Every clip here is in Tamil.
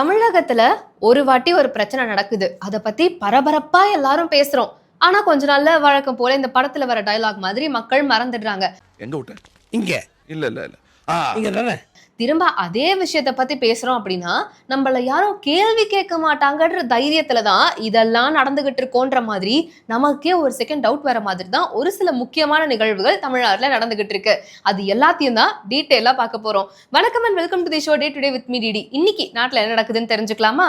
தமிழகத்துல ஒரு வாட்டி ஒரு பிரச்சனை நடக்குது. அதை பத்தி பரபரப்பா எல்லாரும் பேசுறோம். ஆனா கொஞ்ச நாள்ல வழக்கம் போல இந்த படத்துல வர டயலாக் மாதிரி மக்கள் மறந்துடுறாங்க. எங்க விட்ட? இங்க? இல்ல இல்ல இல்ல. ஆ. இங்க தானே? திரும்ப அதே விஷயத்த பத்தி பேசுறோம் அப்படின்னா நம்மள யாரும் கேள்வி கேட்க மாட்டாங்கன்ற தைரியத்துல தான் இதெல்லாம் நடந்துகிட்டு இருக்கோன்ற மாதிரி நமக்கே ஒரு செகண்ட் டவுட் வர மாதிரி தான் ஒரு சில முக்கியமான நிகழ்வுகள் தமிழ்நாட்டில் நடந்துகிட்டு இருக்கு. அது எல்லாத்தையும் தான் டீட்டெயிலாக பார்க்க போறோம். வணக்கம் and welcome to the show day today with me DD இன்னைக்கு நாட்டில் என்ன நடக்குதுன்னு தெரிஞ்சுக்கலாமா?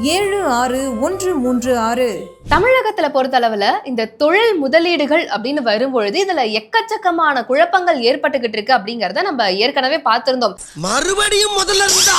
ஏழு ஆறு ஒன்று மூன்று ஆறு. தமிழகத்துல பொறுத்தளவுல இந்த தொழில் முதலீடுகள் அப்படின்னு வரும்பொழுது இதுல எக்கச்சக்கமான குழப்பங்கள் ஏற்பட்டுக்கிட்டு இருக்கு அப்படிங்கறத நம்ம ஏற்கனவே பார்த்திருந்தோம். மறுபடியும் முதல்ல இருந்தா?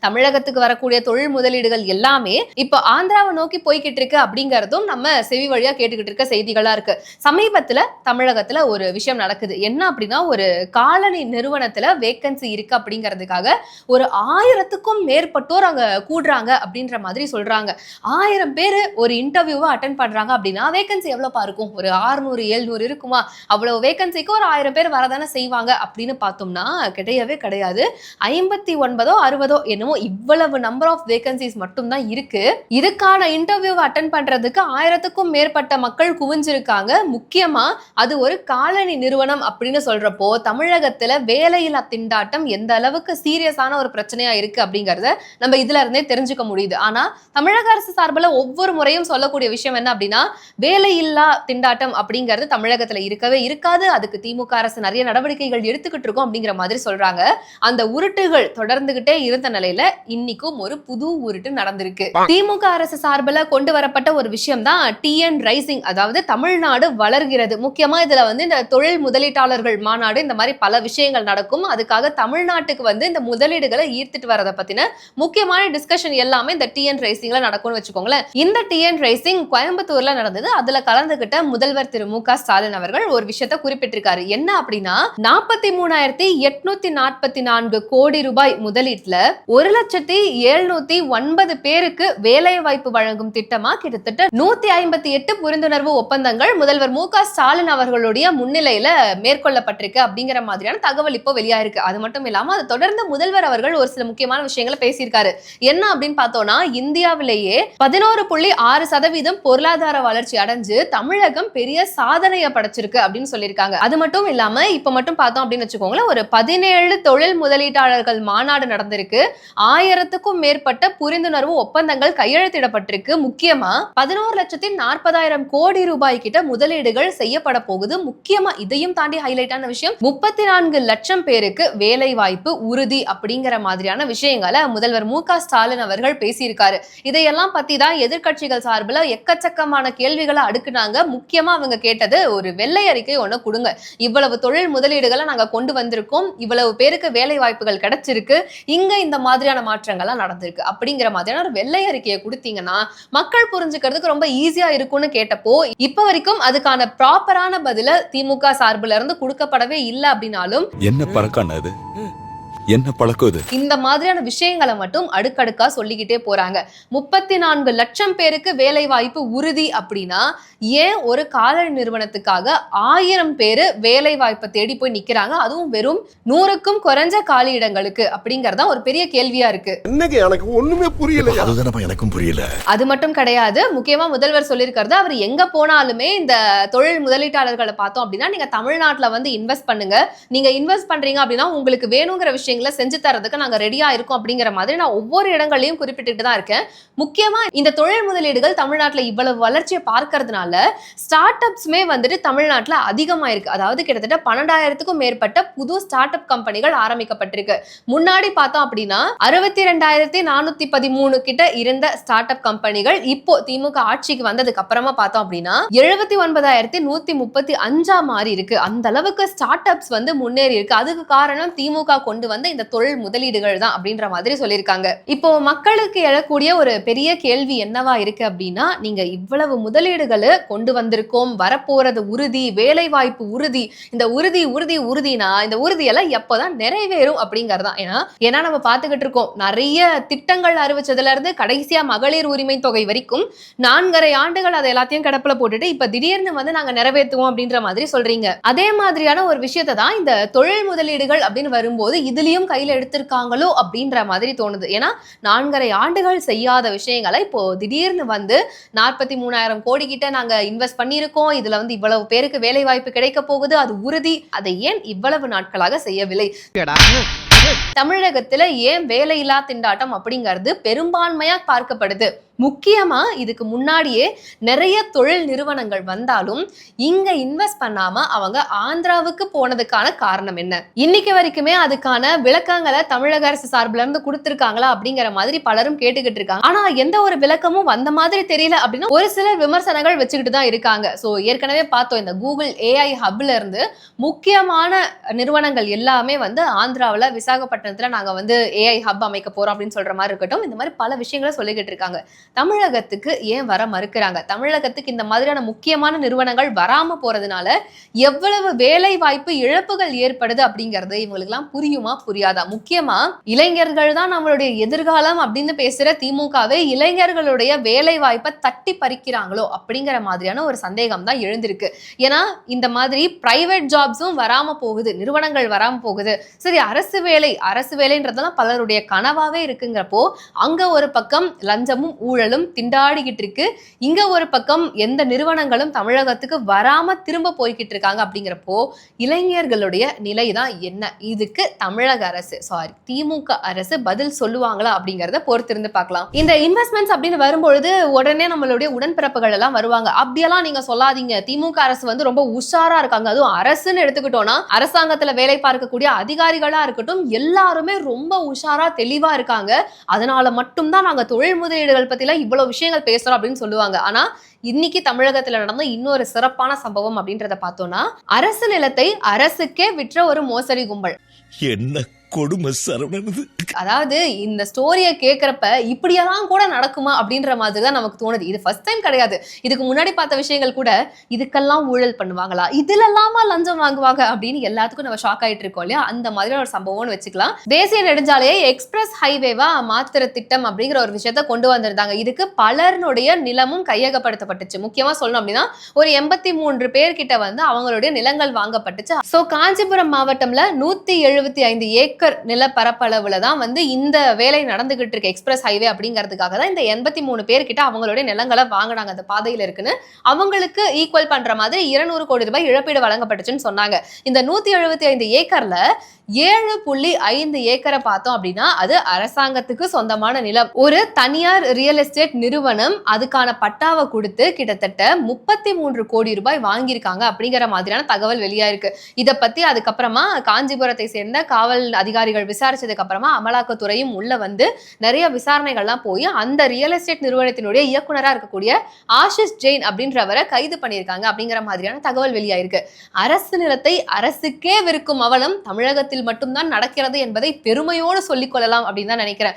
தமிழகத்துக்கு வரக்கூடிய தொழில் முதலீடுகள் எல்லாமே இப்போ ஆந்திராவை நோக்கி போய்கிட்டு இருக்கு அப்படிங்கறதும் நம்ம செவி வழியா கேட்டுக்கிட்டு இருக்க செய்திகளா இருக்கு. சமீபத்துல தமிழகத்துல ஒரு விஷயம் நடக்குது. என்ன அப்படின்னா ஒரு காலனி நிறுவனத்துல வேக்கன்சி இருக்கு அப்படிங்கிறதுக்காக ஒரு ஆயிரத்துக்கும் மேற்பட்டோர் அங்க கூடுறாங்க அப்படின்ற மாதிரி சொல்கிறாங்க ஆயிரம் பேர் ஒரு இன்டர்வியூவை அட்டன் பண்ணுறாங்க அப்படின்னா வேகன்சி எவ்வளோப்பா இருக்கும்? ஒரு ஆறுநூறு எழுநூறு இருக்குமா? அவ்வளோ வேகன்சிக்கு ஒரு ஆயிரம் பேர் வரதானே செய்வாங்க அப்படின்னு பார்த்தோம்னா கிடையவே கிடையாது. ஐம்பத்தி ஒன்பதோ அறுபதோ என்னமோ இவ்வளவு நம்பர் ஆஃப் வேகன்சிஸ் மட்டும்தான் இருக்கு. இதுக்கான இன்டர்வியூவை அட்டன் பண்ணுறதுக்கு ஆயிரத்துக்கும் மேற்பட்ட மக்கள் குவிஞ்சிருக்காங்க. முக்கியமாக அது ஒரு காலனி நிறுவனம் அப்படின்னு சொல்கிறப்போ தமிழகத்தில் வேலையில்லா திண்டாட்டம் எந்த அளவுக்கு சீரியஸான ஒரு பிரச்சனையாக இருக்குது அப்படிங்கிறத நம்ம இதுல இருந்தே தெரிஞ்சுக்க முடியுது. ஆனால் ஆனா தமிழக அரசு சார்பில் ஒவ்வொரு முறையும் சொல்லக்கூடிய விஷயம் என்ன அப்படின்னா வேலையில்லா திண்டாட்டம் அப்படிங்கிறது தமிழகத்துல இருக்கவே இருக்காது. அதுக்கு திமுக அரசு நிறைய நடவடிக்கைகள் எடுத்துக்கிட்டு இருக்கோம் அப்படிங்கிற மாதிரி சொல்றாங்க. அந்த உருட்டுகள் தொடர்ந்துகிட்டே இருந்த நிலையில இன்னைக்கும் ஒரு புது உருட்டு நடந்திருக்கு. திமுக அரசு சார்பில் கொண்டு வரப்பட்ட ஒரு விஷயம் தான் டிஎன் ரைசிங் அதாவது தமிழ்நாடு வளர்கிறது. முக்கியமா இதுல வந்து இந்த தொழில் முதலீட்டாளர்கள் மாநாடு இந்த மாதிரி பல விஷயங்கள் நடக்கும். அதுக்காக தமிழ்நாட்டுக்கு வந்து இந்த முதலீடுகளை ஈர்த்துட்டு வரதை பத்தின முக்கியமான டிஸ்கஷன் எல்லாமே இந்த டிஎன் ரைசிங்ல நடக்கும்னு வச்சுக்கோங்களேன். இந்த டிஎன் ரைசிங் கோயம்புத்தூர்ல நடந்தது. அதுல கலந்துகிட்ட முதல்வர் திரு மு க ஸ்டாலின் அவர்கள் ஒரு விஷயத்த குறிப்பிட்டிருக்காரு. என்ன அப்படின்னா நாற்பத்தி மூணாயிரத்தி எட்நூத்தி நாற்பத்தி நான்கு கோடி ரூபாய் முதலீட்டுல ஒரு லட்சத்தி எழுநூத்தி ஒன்பது பேருக்கு வேலை வாய்ப்பு வழங்கும் திட்டமா கிட்டத்தட்ட நூத்தி ஐம்பத்தி எட்டு புரிந்துணர்வு ஒப்பந்தங்கள் முதல்வர் மு க ஸ்டாலின் அவர்களுடைய முன்னிலையில மேற்கொள்ளப்பட்டிருக்கு அப்படிங்கிற மாதிரியான தகவல் இப்போ வெளியாயிருக்கு. அது மட்டும் இல்லாம அது தொடர்ந்து முதல்வர் அவர்கள் ஒரு சில முக்கியமான விஷயங்களை பேசியிருக்காரு. என்ன அப்படின்னு பார்த்தோம்னா இந்தியாவிலேயே பதினோரு புள்ளி ஆறு சதவீதம் பொருளாதார வளர்ச்சி அடைஞ்சு தமிழகம் பெரிய சாதனையை படைச்சிருக்கு அப்படின்னு சொல்லியிருக்காங்க. அது மட்டும் இல்லாம இப்ப மட்டும் பார்த்தோம் அப்படின்னு வச்சுக்கோங்களேன் ஒரு பதினேழு தொழில் முதலீட்டாளர்கள் மாநாடு நடந்திருக்கு. ஆயிரத்துக்கும் மேற்பட்ட புரிந்துணர்வு ஒப்பந்தங்கள் கையெழுத்திடப்பட்டிருக்கு. முக்கியமா பதினோரு லட்சத்தி நாற்பதாயிரம் கோடி ரூபாய் கிட்ட முதலீடுகள் செய்யப்பட போகுது. முக்கியமா இதையும் தாண்டி ஹைலைட்டான விஷயம் முப்பத்தி நான்கு லட்சம் பேருக்கு வேலை வாய்ப்பு உறுதி அப்படிங்கிற மாதிரியான விஷயங்களை முதல்வர் மு க ஸ்டாலின் அவர்கள் பேசியிருக்காரு இதையெல்லாம் பத்தி தான் எதிர்கட்சிகள் சார்பில் எக்கச்சக்கமான கேள்விகளை அடுக்குனாங்க. முக்கியமா அவங்க கேட்டது ஒரு வெள்ளை அறிக்கை ஒண்ணு கொடுங்க. இவ்வளவு தொழில் முதலீடுகளை நாங்க கொண்டு வந்திருக்கோம். இவ்வளவு பேருக்கு வேலை வாய்ப்புகள் கிடைச்சிருக்கு. இங்க இந்த மாதிரியான மாற்றங்கள்லாம் நடந்திருக்கு. அப்படிங்கிற மாதிரியான ஒரு வெள்ளை அறிக்கையை கொடுத்தீங்கன்னா மக்கள் புரிஞ்சுக்கிறதுக்கு ரொம்ப ஈஸியா இருக்கும்னு கேட்டப்போ இப்ப வரைக்கும் அதுக்கான ப்ராப்பரான பதில திமுக சார்புல இருந்து கொடுக்கப்படவே இல்லை அப்படின்னாலும் என்ன பறக்கானது என்ன பழக்கம் இது? இந்த மாதிரியான விஷயங்களை மட்டும் அடுக்கடுக்கா சொல்லிக்கிட்டே போறாங்க. முப்பத்தி நான்கு லட்சம் பேருக்கு வேலை வாய்ப்பு உறுதி அப்படின்னா ஏன் ஒரு காலனி நிறுவனத்துக்காக ஆயிரம் பேரு வேலை வாய்ப்பை தேடி போய் நிக்கிறாங்க? அதுவும் வெறும் நூறுக்கும் குறைஞ்ச காலி இடங்களுக்கு அப்படிங்கறதா ஒரு பெரிய கேள்வியா இருக்கு. என்னங்க எனக்கு ஒண்ணுமே புரியல அதுதானப்பா எனக்கும் புரியல. அது மட்டும் கிடையாது. முக்கியமா முதல்வர் சொல்லியிருக்கிறது அவர் எங்க போனாலுமே இந்த தொழில் முதலீட்டாளர்களை பார்த்தோம் அப்படின்னா நீங்க தமிழ்நாட்டுல வந்து இன்வெஸ்ட் பண்ணுங்க. நீங்க இன்வெஸ்ட் பண்றீங்க அப்படின்னா உங்களுக்கு வேணுங்கிற விஷயங்களை செஞ்சு தரதுக்கு நாங்கள் ரெடியாக இருக்கோம் அப்படிங்கிற மாதிரி நான் ஒவ்வொரு இடங்களையும் குறிப்பிட்டுட்டு தான் இருக்கேன். முக்கியமா இந்த தொழில் முதலீடுகள் தமிழ்நாட்டில் இவ்வளவு வளர்ச்சியை பார்க்கறதுனால ஸ்டார்ட் அப்ஸுமே வந்துட்டு தமிழ்நாட்டில் அதிகமாக இருக்கு. அதாவது கிட்டத்தட்ட பன்னெண்டாயிரத்துக்கும் மேற்பட்ட புது ஸ்டார்ட் அப் கம்பெனிகள் ஆரம்பிக்கப்பட்டிருக்கு. முன்னாடி பார்த்தோம் அப்படின்னா அறுபத்தி ரெண்டாயிரத்தி நானூற்றி பதிமூணு கிட்ட இருந்த ஸ்டார்ட் அப் கம்பெனிகள் இப்போ திமுக ஆட்சிக்கு வந்ததுக்கு அப்புறமா பார்த்தோம் அப்படின்னா எழுபத்தி ஒன்பதாயிரத்தி நூத்தி முப்பத்தி அஞ்சா மாறி இருக்கு. அந்த அளவுக்கு ஸ்டார்ட் அப்ஸ் வந்து முன்னேறி இருக்கு. அதுக்கு காரணம் திமுக கொண்டு வந்த வந்து இந்த தொழில் முதலீடுகள் தான் அப்படின்ற மாதிரி சொல்லியிருக்காங்க. இப்போ மக்களுக்கு எழக்கூடிய ஒரு பெரிய கேள்வி என்னவா இருக்கு அப்படின்னா நீங்க இவ்வளவு முதலீடுகளை கொண்டு வந்திருக்கோம் வரப்போறது உறுதி வேலை வாய்ப்பு உறுதி இந்த உறுதி உறுதி உறுதினா இந்த உறுதியெல்லாம் எப்போதான் நிறைவேறும் அப்படிங்கறதுதான் ஏன்னா ஏன்னா நம்ம பார்த்துக்கிட்டு இருக்கோம் நிறைய திட்டங்கள் அறிவிச்சதுல இருந்து கடைசியா மகளிர் உரிமை தொகை வரைக்கும் நான்கரை ஆண்டுகள் அதை எல்லாத்தையும் கிடப்புல போட்டுட்டு இப்ப திடீர்னு வந்து நாங்க நிறைவேற்றுவோம் அப்படின்ற மாதிரி சொல்றீங்க. அதே மாதிரியான ஒரு விஷயத்தை தான் இந்த தொழில் முதலீடுகள் அப்படின்னு வரும்போது இதுலயும் கையில எடுத்திருக்காங்களோ அப்படின்ற மாதிரி தோணுது. ஏன்னா நான்கரை ஆண்டுகள் செய்யாத விஷயங்களை இப்போ திடீர்னு வந்து நாற்பத்தி மூணாயிரம் கோடி கிட்ட நாங்க இன்வெஸ்ட் பண்ணியிருக்கோம். இதுல வந்து இவ்வளவு பேருக்கு வேலை வாய்ப்பு கிடைக்க போகுது. அது உறுதி. அதை ஏன் இவ்வளவு நாட்களாக செய்யவில்லை? தமிழகத்துல ஏன் வேலையில்லா திண்டாட்டம் அப்படிங்கிறது பெரும்பான்மையா பார்க்கப்படுது. முக்கியமாக இதுக்கு முன்னாடியே நிறைய தொழில் நிறுவனங்கள் வந்தாலும் இங்கே இன்வெஸ்ட் பண்ணாமல் அவங்க ஆந்திராவுக்கு போனதுக்கான காரணம் என்ன? இன்னைக்கு வரைக்குமே அதுக்கான விளக்கங்களை தமிழக அரசு சார்பில் இருந்து கொடுத்துருக்காங்களா அப்படிங்கிற மாதிரி பலரும் கேட்டுக்கிட்டு இருக்காங்க. ஆனால் எந்த ஒரு விளக்கமும் வந்த மாதிரி தெரியல அப்படின்னா ஒரு சிலர் விமர்சனங்கள் வச்சுக்கிட்டு தான் இருக்காங்க. ஸோ ஏற்கனவே பார்த்தோம் இந்த கூகுள் ஏஐ ஹப்ல இருந்து முக்கியமான நிறுவனங்கள் எல்லாமே வந்து ஆந்திராவில் விசாகப்பட்டினத்தில் நாங்கள் வந்து ஏஐ ஹப் அமைக்க போகிறோம் அப்படின்னு சொல்கிற மாதிரி இருக்கட்டும். இந்த மாதிரி பல விஷயங்களை சொல்லிக்கிட்டு இருக்காங்க. தமிழகத்துக்கு ஏன் வர மறுக்கிறாங்க? தமிழகத்துக்கு இந்த மாதிரியான முக்கியமான நிறுவனங்கள் வராம போறதுனால எவ்வளவு வேலை வாய்ப்பு இழப்புகள் ஏற்படுது அப்படிங்கறது இவங்களுக்குலாம் புரியுமா? புரியாதா? முக்கியமா இளைஞர்கள் தான் நம்மளுடைய எதிர்காலம் அப்படின்னு பேசுற திமுகவே இளைஞர்களுடைய வேலை வாய்ப்பை தட்டி பறிக்கிறாங்களோ அப்படிங்கிற மாதிரியான ஒரு சந்தேகம் தான் எழுந்திருக்கு. ஏன்னா இந்த மாதிரி பிரைவேட் ஜாப்ஸும் வராம போகுது நிறுவனங்கள் வராம போகுது. சரி அரசு வேலை அரசு வேலைன்றதெல்லாம் பலருடைய கனவாவே இருக்குங்கிறப்போ அங்க ஒரு பக்கம் லஞ்சமும் ஊழல் ஊழலும் திண்டாடிக்கிட்டு இருக்கு. இங்க ஒரு பக்கம் எந்த நிறுவனங்களும் தமிழகத்துக்கு வராம திரும்ப போய்கிட்டு இருக்காங்க அப்படிங்கிறப்போ இளைஞர்களுடைய நிலை தான் என்ன? இதுக்கு தமிழக அரசு சாரி திமுக அரசு பதில் சொல்லுவாங்களா அப்படிங்கறத பொறுத்திருந்து பார்க்கலாம். இந்த இன்வெஸ்ட்மெண்ட்ஸ் அப்படின்னு வரும்பொழுது உடனே நம்மளுடைய உடன்பிறப்புகள் எல்லாம் வருவாங்க. அப்படியெல்லாம் நீங்க சொல்லாதீங்க. திமுக அரசு வந்து ரொம்ப உஷாரா இருக்காங்க. அதுவும் அரசுன்னு எடுத்துக்கிட்டோம்னா அரசாங்கத்துல வேலை பார்க்கக்கூடிய அதிகாரிகளா இருக்கட்டும் எல்லாருமே ரொம்ப உஷாரா தெளிவா இருக்காங்க. அதனால மட்டும்தான் நாங்க தொழில் முதலீடுகள் பத்தில இவ்வளவு விஷயங்கள் பேசுறோம் அப்படின்னு சொல்லுவாங்க. ஆனா இன்னைக்கு தமிழகத்துல நடந்த இன்னொரு சிறப்பான சம்பவம் அப்படின்றத பார்த்தோம்னா அரசு நிலத்தை அரசுக்கே விற்ற ஒரு மோசடி கும்பல். என்ன கொடுமை சரவணனது. அதாவது இந்த ஸ்டோரியை கேட்குறப்ப இப்படியெல்லாம் கூட நடக்குமா அப்படின்ற மாதிரி தான் நமக்கு தோணுது. இது ஃபர்ஸ்ட் டைம் கிடையாது. இதுக்கு முன்னாடி பார்த்த விஷயங்கள் கூட இதுக்கெல்லாம் ஊழல் பண்ணுவாங்களா? இதுலலாமா லஞ்சம் வாங்குவாங்க அப்படின்னு எல்லாத்துக்கும் நம்ம ஷாக் ஆயிட்டு இருக்கோம் இல்லையா? அந்த மாதிரி ஒரு சம்பவம்னு வச்சுக்கலாம். தேசிய நெடுஞ்சாலையை எக்ஸ்பிரஸ் ஹைவேவா மாத்திர திட்டம் அப்படிங்கிற ஒரு விஷயத்த கொண்டு வந்திருந்தாங்க. இதுக்கு பலருடைய நிலமும் கையகப்படுத்தப்பட்டுச்சு. முக்கியமா சொல்லணும் அப்படின்னா ஒரு எண்பத்தி மூன்று பேர்கிட்ட வந்து அவங்களுடைய நிலங்கள் வாங்கப்பட்டுச்சு. ஸோ காஞ்சிபுரம் மாவட்டம்ல நூத்தி எழுபத்தி ஐந்து ஏக்கர் நிலப்பரப்பளவுல தான் வந்து இந்த வேலை நடந்துகிட்டு இருக்கு எக்ஸ்பிரஸ் ஹைவே அப்படிங்கிறதுக்காக தான் இந்த எண்பத்தி மூணு பேர்கிட்ட அவங்களுடைய நிலங்களை வாங்கினாங்க அந்த பாதையில இருக்குன்னு. அவங்களுக்கு ஈக்குவல் பண்ற மாதிரி இருநூறு கோடி ரூபாய் இழப்பீடு வழங்கப்பட்டுச்சுன்னு சொன்னாங்க. இந்த நூத்தி எழுபத்தி ஐந்து ஏக்கர்ல ஏழு புள்ளி ஐந்து ஏக்கரை பார்த்தோம் அப்படின்னா அது அரசாங்கத்துக்கு சொந்தமான நிலம். ஒரு தனியார் ரியல் எஸ்டேட் நிறுவனம் அதுக்கான பட்டாவை கொடுத்து கிட்டத்தட்ட முப்பத்தி மூன்று கோடி ரூபாய் வாங்கியிருக்காங்க அப்படிங்கிற மாதிரியான தகவல் வெளியாயிருக்கு. இதை பத்தி அதுக்கப்புறமா காஞ்சிபுரத்தை சேர்ந்த காவல் அதிகாரிகள் விசாரிச்சதுக்கு அப்புறமா அமலாக்கத்துறையும் உள்ள வந்து நிறைய விசாரணைகள்லாம் போய் அந்த ரியல் எஸ்டேட் நிறுவனத்தினுடைய இயக்குனராக இருக்கக்கூடிய ஆஷிஷ் ஜெயின் அப்படின்றவரை கைது பண்ணியிருக்காங்க அப்படிங்கிற மாதிரியான தகவல் வெளியாயிருக்கு. அரசு நிலத்தை அரசுக்கே விற்கும் அவலம் தமிழகத்தில் மட்டும்தான் நடக்கிறது என்பதை பெருமையோடு சொல்லிக் கொள்ளலாம் அப்படின்னு தான் நினைக்கிறேன்.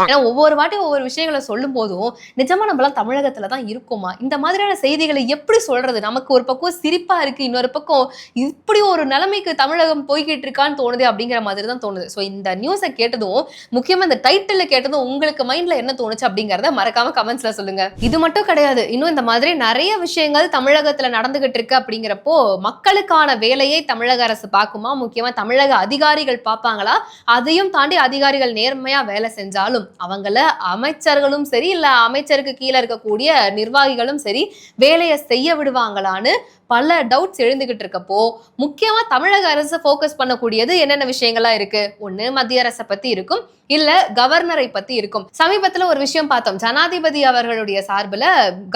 ஏன்னா ஒவ்வொரு வாட்டி ஒவ்வொரு விஷயங்களை சொல்லும் போதும் நிஜமா நம்மளாம் தமிழகத்துல தான் இருக்கோமா? இந்த மாதிரியான செய்திகளை எப்படி சொல்றது? நமக்கு ஒரு பக்கம் சிரிப்பா இருக்கு இன்னொரு பக்கம் இப்படி ஒரு நிலைமைக்கு தமிழகம் போய்கிட்டு இருக்கான்னு தோணுது அப்படிங்கிற மாதிரி தான் தோணுது. ஸோ இந்த நியூஸை கேட்டதும் முக்கியமா இந்த டைட்டில் கேட்டதும் உங்களுக்கு மைண்ட்ல என்ன தோணுச்சு அப்படிங்கறத மறக்காம கமெண்ட்ஸ்ல சொல்லுங்க. இது மட்டும் கிடையாது. இன்னும் இந்த மாதிரி நிறைய விஷயங்கள் தமிழகத்துல நடந்துகிட்டு இருக்கு அப்படிங்கிறப்போ மக்களுக்கான வேலையை தமிழக அரசு பார்க்குமா? முக்கியமா தமிழக அதிகாரிகள் பார்ப்பாங்களா? அதையும் தாண்டி அதிகாரிகள் நேர்மையா வேலை செஞ்சாலும் அவங்கள அமைச்சர்களும் சரி இல்ல அமைச்சருக்கு கீழே இருக்கக்கூடிய நிர்வாகிகளும் சரி வேலையை செய்ய விடுவாங்களான்னு பல டவுட்ஸ் எழுந்துகிட்டு இருக்கப்போ முக்கியமா தமிழக அரசு ஃபோக்கஸ் பண்ணக்கூடியது என்னென்ன விஷயங்கள்லாம் இருக்கு? ஒண்ணு மத்திய அரசை பத்தி இருக்கும். இல்ல கவர்னரை பத்தி இருக்கும். சமீபத்துல ஒரு விஷயம் பார்த்தோம். ஜனாதிபதி அவர்களுடைய சார்புல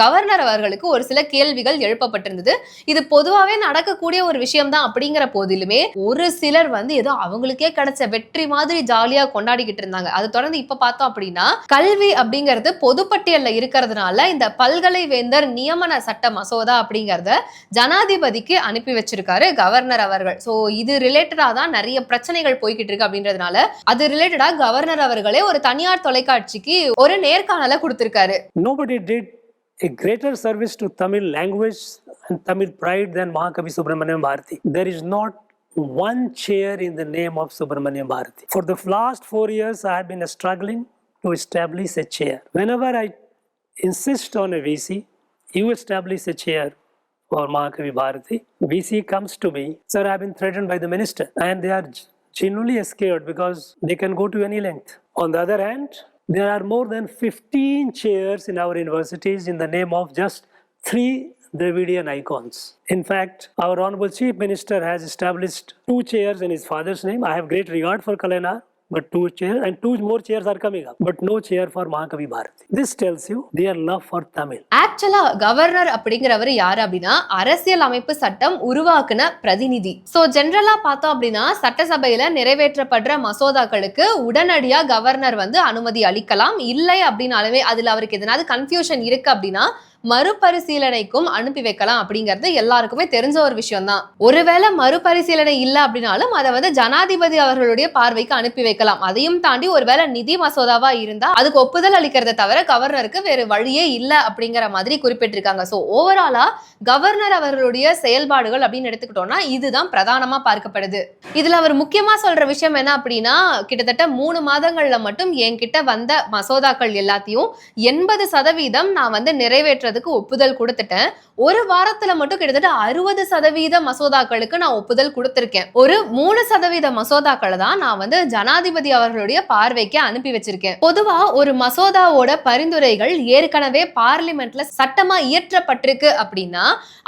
கவர்னர் அவர்களுக்கு ஒரு சில கேள்விகள் எழுப்பப்பட்டிருந்தது. இது பொதுவாகவே நடக்கக்கூடிய ஒரு விஷயம் தான் அப்படிங்கிற போதிலுமே ஒரு சிலர் வந்து ஏதோ அவங்களுக்கே கிடைச்ச வெற்றி மாதிரி ஜாலியா கொண்டாடிக்கிட்டு இருந்தாங்க. அது தொடர்ந்து இப்ப பார்த்தோம் அப்படின்னா கல்வி அப்படிங்கிறது பொதுப்பட்டியல்ல இருக்கிறதுனால இந்த பல்கலை வேந்தர் நியமன சட்ட மசோதா அப்படிங்கறத ஜனாதிபதிக்கு அனுப்பி வச்சிருக்காரு கவர்னர் அவர்கள் சோ இது ரிலேட்டடா தான் நிறைய பிரச்சனைகள் போய்கிட்டு இருக்கு அப்படின்றதுனால அது ரிலேட்டடா கவர்னர் அவர்களே ஒரு தனியார் தொலைக்காட்சிக்கு ஒரு நேர்காணலை கொடுத்திருக்காரு Nobody did a greater service to Tamil language and Tamil pride than Mahakavi Subramaniam Bharati. There is not one chair in the name of Subramaniam Bharati. For the last four years, I have been struggling to establish a chair. Whenever I insist on a VC, you establish a chair for Mahakavi Bharati. VC comes to me, sir, I have been threatened by the minister, and they are genuinely scared because they can go to any length. On the other hand, there are more than 15 chairs in our universities in the name of just three Dravidian icons. In fact, our Honorable Chief Minister has established two chairs in his father's name. I have great regard for Kalena, but two chairs and two more chairs are coming up, but no chair for Mahakavi Bharati. This tells you their love for Tamil. ஆக்சுவலா கவர்னர் அப்படிங்கிறவர் யார் அப்படின்னா அரசியல் அமைப்பு சட்டம் உருவாக்குன பிரதிநிதி சோ ஜென்ரலா பார்த்தோம் அப்படின்னா சட்டசபையில நிறைவேற்றப்படுற மசோதாக்களுக்கு உடனடியா கவர்னர் வந்து அனுமதி அளிக்கலாம் இல்லை அப்படின்னாலுமே அதுல அவருக்கு எதனாவது கன்ஃபியூஷன் இருக்கு அப்படின்னா மறுபரிசீலனைக்கும் அனுப்பி வைக்கலாம் அப்படிங்கிறது எல்லாருக்குமே தெரிஞ்ச ஒரு விஷயம் தான் ஒருவேளை மறுபரிசீலனை இல்லை அப்படின்னாலும் அதை வந்து ஜனாதிபதி அவர்களுடைய பார்வைக்கு அனுப்பி வைக்கலாம். அதையும் தாண்டி ஒருவேளை நிதி மசோதாவா இருந்தா அதுக்கு ஒப்புதல் அளிக்கிறதை தவிர கவர்னருக்கு வேறு வழியே இல்லை அப்படிங்கிற மாதிரி குறிப்பிட்டிருக்காங்க. ஸோ ஓவராலா கவர்னர் அவர்களுடைய செயல்பாடுகள் அப்படின்னு எடுத்துக்கிட்டோம்னா இதுதான் பிரதானமா பார்க்கப்படுது. இதுல அவர் முக்கியமா சொல்ற விஷயம் என்ன அப்படின்னா கிட்டத்தட்ட மூணு மாதங்கள்ல மட்டும் என்கிட்ட வந்த மசோதாக்கள் எல்லாத்தையும் எண்பது சதவீதம் நான் வந்து நிறைவேற்ற நிறைவேற்றதுக்கு ஒப்புதல் கொடுத்துட்டேன். ஒரு வாரத்துல மட்டும் கிட்டத்தட்ட அறுபது சதவீத மசோதாக்களுக்கு நான் ஒப்புதல் கொடுத்திருக்கேன். ஒரு மூணு சதவீத மசோதாக்களை தான் நான் வந்து ஜனாதிபதி அவர்களுடைய பார்வைக்கு அனுப்பி வச்சிருக்கேன். பொதுவா ஒரு மசோதாவோட பரிந்துரைகள் ஏற்கனவே பார்லிமெண்ட்ல சட்டமா இயற்றப்பட்டிருக்கு அப்படின்னா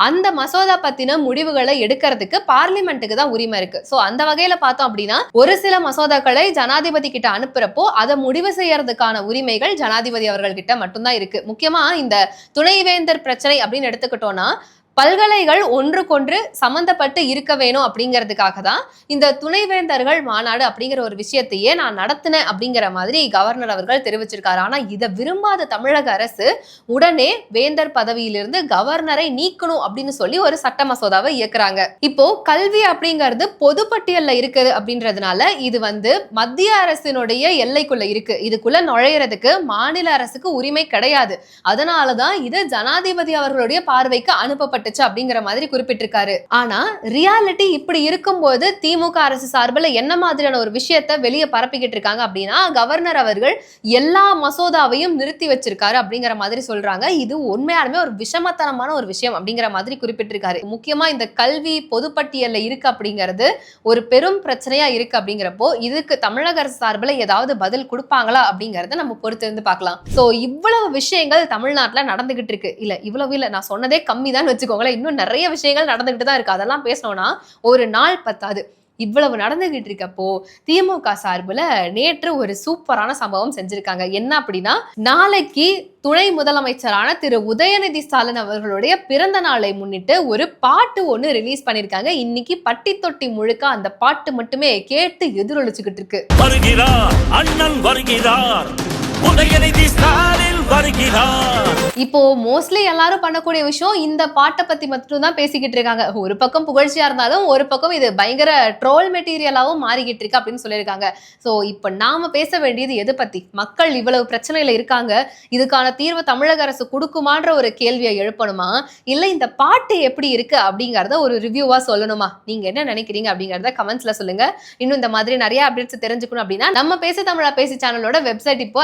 அந்த மசோதா பத்தின முடிவுகளை எடுக்கிறதுக்கு பார்லிமெண்ட்டுக்கு தான் உரிமை இருக்கு. சோ அந்த வகையில பார்த்தோம் அப்படின்னா ஒரு சில மசோதாக்களை ஜனாதிபதி கிட்ட அனுப்புறப்போ அதை முடிவு செய்யறதுக்கான உரிமைகள் ஜனாதிபதி அவர்கள் கிட்ட மட்டும்தான் இருக்கு. முக்கியமா இந்த துணை துணைவேந்தர் பிரச்சனை அப்படின்னு எடுத்துக்கிட்டோம்னா பல்கலைகள் ஒன்றுக்கொன்று சம்பந்தப்பட்டு இருக்க வேணும் அப்படிங்கிறதுக்காக தான் இந்த துணைவேந்தர்கள் மாநாடு அப்படிங்கிற ஒரு விஷயத்தையே நான் நடத்தினேன் அப்படிங்கிற மாதிரி கவர்னர் அவர்கள் தெரிவிச்சிருக்காரு. ஆனால் இதை விரும்பாத தமிழக அரசு உடனே வேந்தர் பதவியிலிருந்து கவர்னரை நீக்கணும் அப்படின்னு சொல்லி ஒரு சட்ட மசோதாவை இயக்குறாங்க. இப்போ கல்வி அப்படிங்கிறது பொதுப்பட்டியலில் இருக்குது அப்படின்றதுனால இது வந்து மத்திய அரசினுடைய எல்லைக்குள்ள இருக்கு. இதுக்குள்ள நுழையிறதுக்கு மாநில அரசுக்கு உரிமை கிடையாது. அதனாலதான் இது ஜனாதிபதி அவர்களுடைய பார்வைக்கு பட்டுச்சு அப்படிங்கிற மாதிரி குறிப்பிட்டிருக்காரு. ஆனா ரியாலிட்டி இப்படி இருக்கும்போது திமுக அரசு சார்பில் என்ன மாதிரியான ஒரு விஷயத்த வெளியே பரப்பிக்கிட்டு இருக்காங்க அப்படின்னா கவர்னர் அவர்கள் எல்லா மசோதாவையும் நிறுத்தி வச்சிருக்காரு அப்படிங்கிற மாதிரி சொல்றாங்க. இது உண்மையாலுமே ஒரு விஷமத்தனமான ஒரு விஷயம் அப்படிங்கிற மாதிரி குறிப்பிட்டிருக்காரு. முக்கியமா இந்த கல்வி பொதுப்பட்டியல்ல இருக்கு அப்படிங்கிறது ஒரு பெரும் பிரச்சனையா இருக்கு அப்படிங்கிறப்போ இதுக்கு தமிழக அரசு சார்பில் ஏதாவது பதில் கொடுப்பாங்களா அப்படிங்கறத நம்ம பொறுத்திருந்து பார்க்கலாம். சோ இவ்வளவு விஷயங்கள் தமிழ்நாட்டில் நடந்துகிட்டு இருக்கு. இல்ல இவ்வளவு இல்ல நான் சொன்னதே கம்மி தான் வச்சுக்கோ வச்சுக்கோங்களேன். இன்னும் நிறைய விஷயங்கள் நடந்துகிட்டு தான் இருக்கு. அதெல்லாம் பேசணும்னா ஒரு நாள் பத்தாது. இவ்வளவு நடந்துகிட்டு இருக்கப்போ திமுக சார்புல நேற்று ஒரு சூப்பரான சம்பவம் செஞ்சிருக்காங்க. என்ன அப்படின்னா நாளைக்கு துணை முதலமைச்சரான திரு. உதயநிதி ஸ்டாலின் அவர்களுடைய பிறந்த நாளை முன்னிட்டு ஒரு பாட்டு ஒன்று ரிலீஸ் பண்ணிருக்காங்க. இன்னைக்கு பட்டி தொட்டி முழுக்க அந்த பாட்டு மட்டுமே கேட்டு எதிரொலிச்சுக்கிட்டு இருக்கு. வருகிறார். அண்ணன் வருகிறார். உதயநிதி ஸ்டாலின் வருகிறார். இப்போ மோஸ்ட்லி எல்லாரும் பண்ணக்கூடிய விஷயம் இந்த பாட்டை பத்தி மட்டும் தான் பேசிக்கிட்டு இருக்காங்க. ஒரு பக்கம் புகழ்ச்சியா இருந்தாலும் ஒரு பக்கம் இது பயங்கர ட்ரோல் மெட்டீரியலாவும் மாறிக்கிட்டு இருக்கு அப்படின்னு சொல்லியிருக்காங்க. ஸோ இப்போ நாம பேச வேண்டியது எது பத்தி? மக்கள் இவ்வளவு பிரச்சனையில இருக்காங்க. இதுக்கான தீர்வு தமிழக அரசு கொடுக்குமான்ற ஒரு கேள்வியை எழுப்பணுமா? இல்ல இந்த பாட்டு எப்படி இருக்கு அப்படிங்கறத ஒரு ரிவ்யூவா சொல்லணுமா? நீங்க என்ன நினைக்கிறீங்க அப்படிங்கறத கமெண்ட்ஸ்ல சொல்லுங்க. இன்னும் இந்த மாதிரி நிறைய அப்டேட்ஸ் தெரிஞ்சுக்கணும் அப்படின்னா நம்ம பேச தமிழா பேசி சேனலோட வெப்சைட் இப்போ